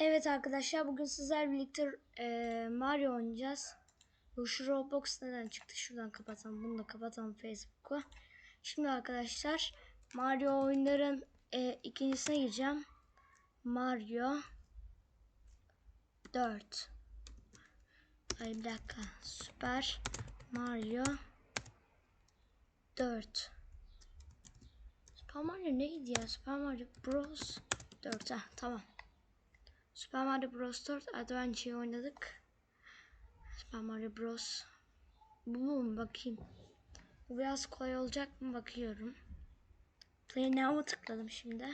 Evet arkadaşlar bugün sizler birlikte eee, Mario oynayacağız. Şu Roblox neden çıktı? Şuradan kapatalım. Bunu da kapatalım Facebook'u. Şimdi arkadaşlar Mario oyunların eee, ikincisine gireceğim. Mario 4. Ay bir dakika. Süper Mario 4. Super Mario neydi ya? Super Mario Bros 4. Ha, tamam. Super Mario Bros 4 Adventure oynadık. Super Mario Bros. Bu mu bakayım. Bu biraz kolay olacak mı bakıyorum. Play Now'a tıkladım şimdi.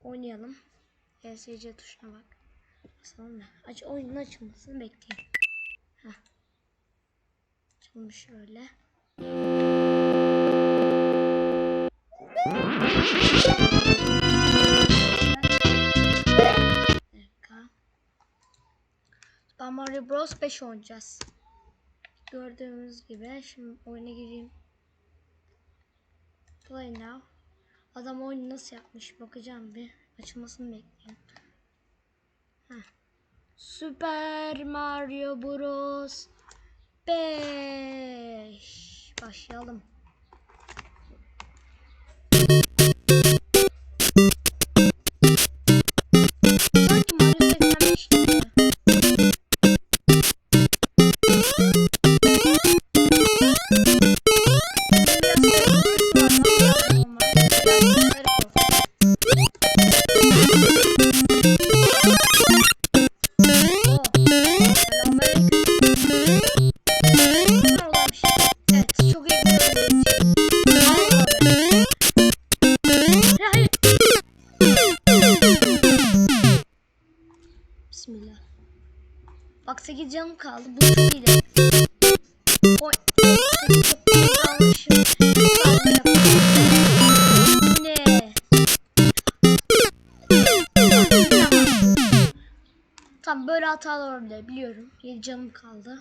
Oynayalım. ESC tuşuna bak. Basalım da. Aç oyunun açılmasını bekleyin. Heh. Açılmış şöyle. Super Mario Bros 5 oynayacağız. Gördüğümüz gibi şimdi oyuna gireyim. Play now. Adam oyunu nasıl yapmış bakacağım bir. Açılmasını bekliyorum. Heh. Super Mario Bros 5 Başlayalım. Kaldı. Bu iyiydi. Oy. 8 çok kalmışım. Ne? Tam böyle hatalar olabilir biliyorum. 7 canım kaldı.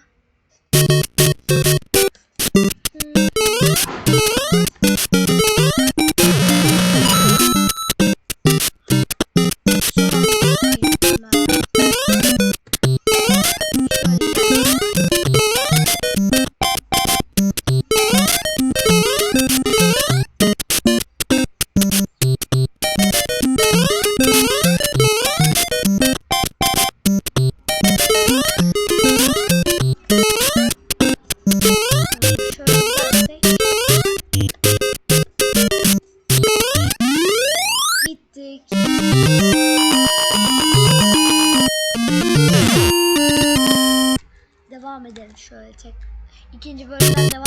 Tek. İkinci bölümden devam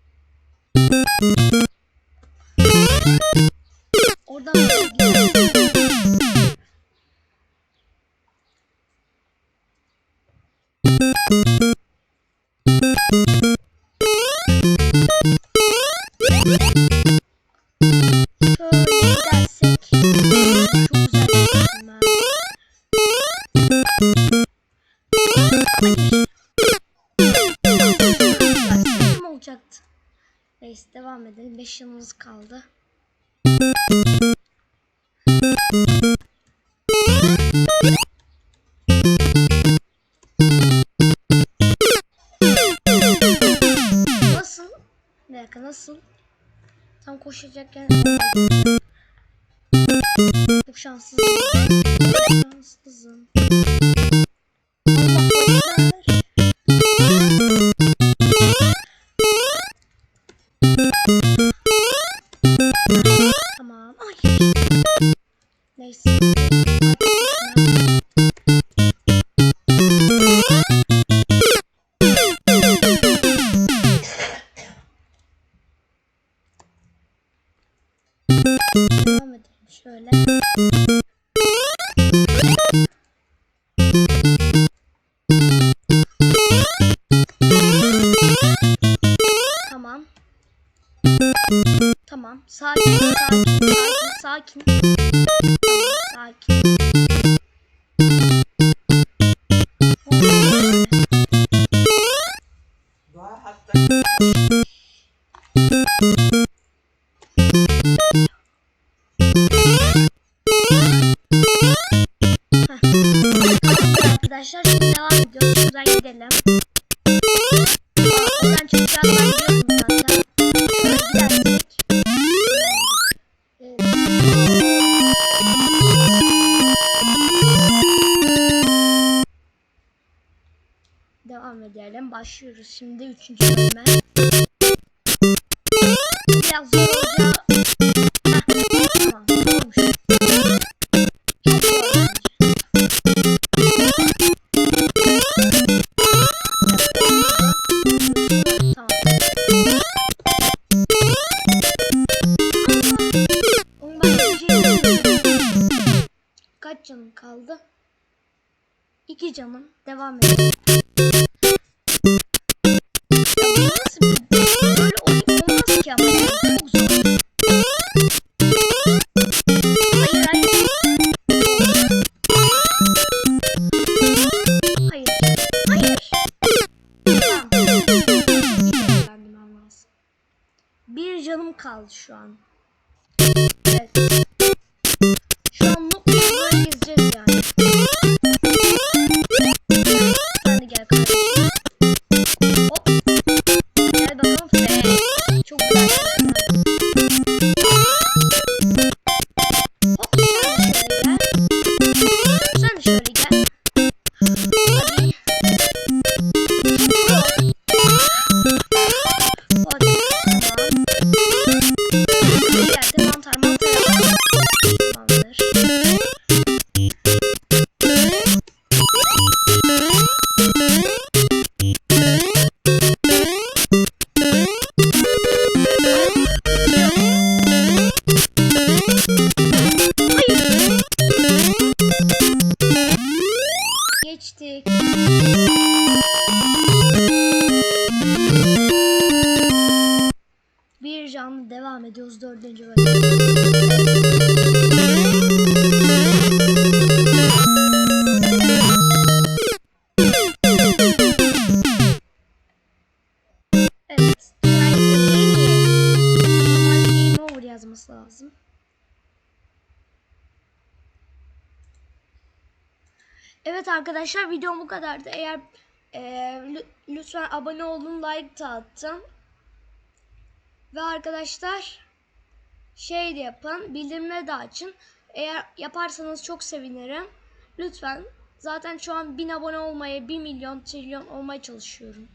devam edelim. 5 yılımız kaldı. Nasıl? Bir dakika nasıl? Tam koşacakken çok şanssızım. Şanssızım. Neyse. Devam edelim Şöyle. Tamam. Tamam. Sakin, sakin, sakin, sakin. Arkadaşlar şimdi devam ediyoruz. Şuradan gidelim. Aa, oradan çıkacağız ben biliyorum zaten. Devam edelim. Başlıyoruz şimdi üçüncü bölüme. Biraz zor canım kaldı? İki canım. Devam lazım. Bir canım kaldı şu an. Evet. Evet arkadaşlar videom bu kadardı. Eğer e, lü- lütfen abone olun, like da atın. Ve arkadaşlar şey de yapın, bildirimleri de açın. Eğer yaparsanız çok sevinirim. Lütfen. Zaten şu an 1000 abone olmaya, 1 milyon trilyon olmaya çalışıyorum.